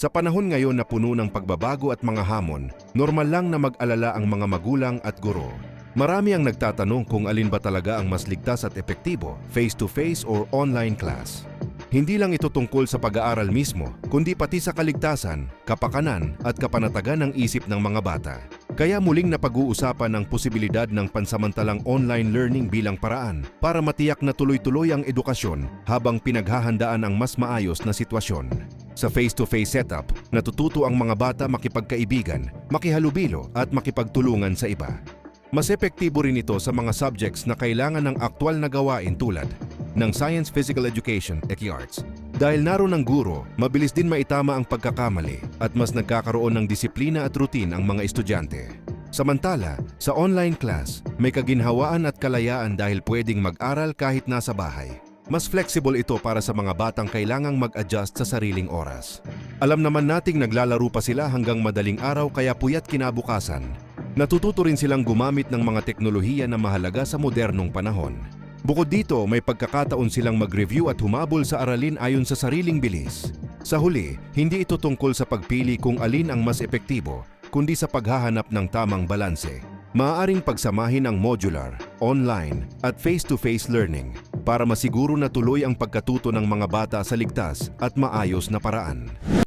Sa panahon ngayon na puno ng pagbabago at mga hamon, normal lang na mag-alala ang mga magulang at guro. Marami ang nagtatanong kung alin ba talaga ang mas ligtas at epektibo, face-to-face or online class. Hindi lang ito tungkol sa pag-aaral mismo, kundi pati sa kaligtasan, kapakanan at kapanatagan ng isip ng mga bata. Kaya muling napag-uusapan ang posibilidad ng pansamantalang online learning bilang paraan para matiyak na tuloy-tuloy ang edukasyon habang pinaghahandaan ang mas maayos na sitwasyon. Sa face-to-face setup, natututo ang mga bata makipagkaibigan, makihalubilo at makipagtulungan sa iba. Mas epektibo rin ito sa mga subjects na kailangan ng aktwal na gawain tulad ng Science Physical Education at Arts. Dahil naroon ang guro, mabilis din maitama ang pagkakamali at mas nagkakaroon ng disiplina at routine ang mga estudyante. Samantala, sa online class, may kaginhawaan at kalayaan dahil pwedeng mag-aral kahit nasa bahay. Mas flexible ito para sa mga batang kailangang mag-adjust sa sariling oras. Alam naman nating naglalaro pa sila hanggang madaling araw kaya puyat kinabukasan. Natututo rin silang gumamit ng mga teknolohiya na mahalaga sa modernong panahon. Bukod dito, may pagkakataon silang mag-review at humabol sa aralin ayon sa sariling bilis. Sa huli, hindi ito tungkol sa pagpili kung alin ang mas epektibo, kundi sa paghahanap ng tamang balanse. Maaaring pagsamahin ang modular, online, at face-to-face learning para masiguro na tuloy ang pagkatuto ng mga bata sa ligtas at maayos na paraan.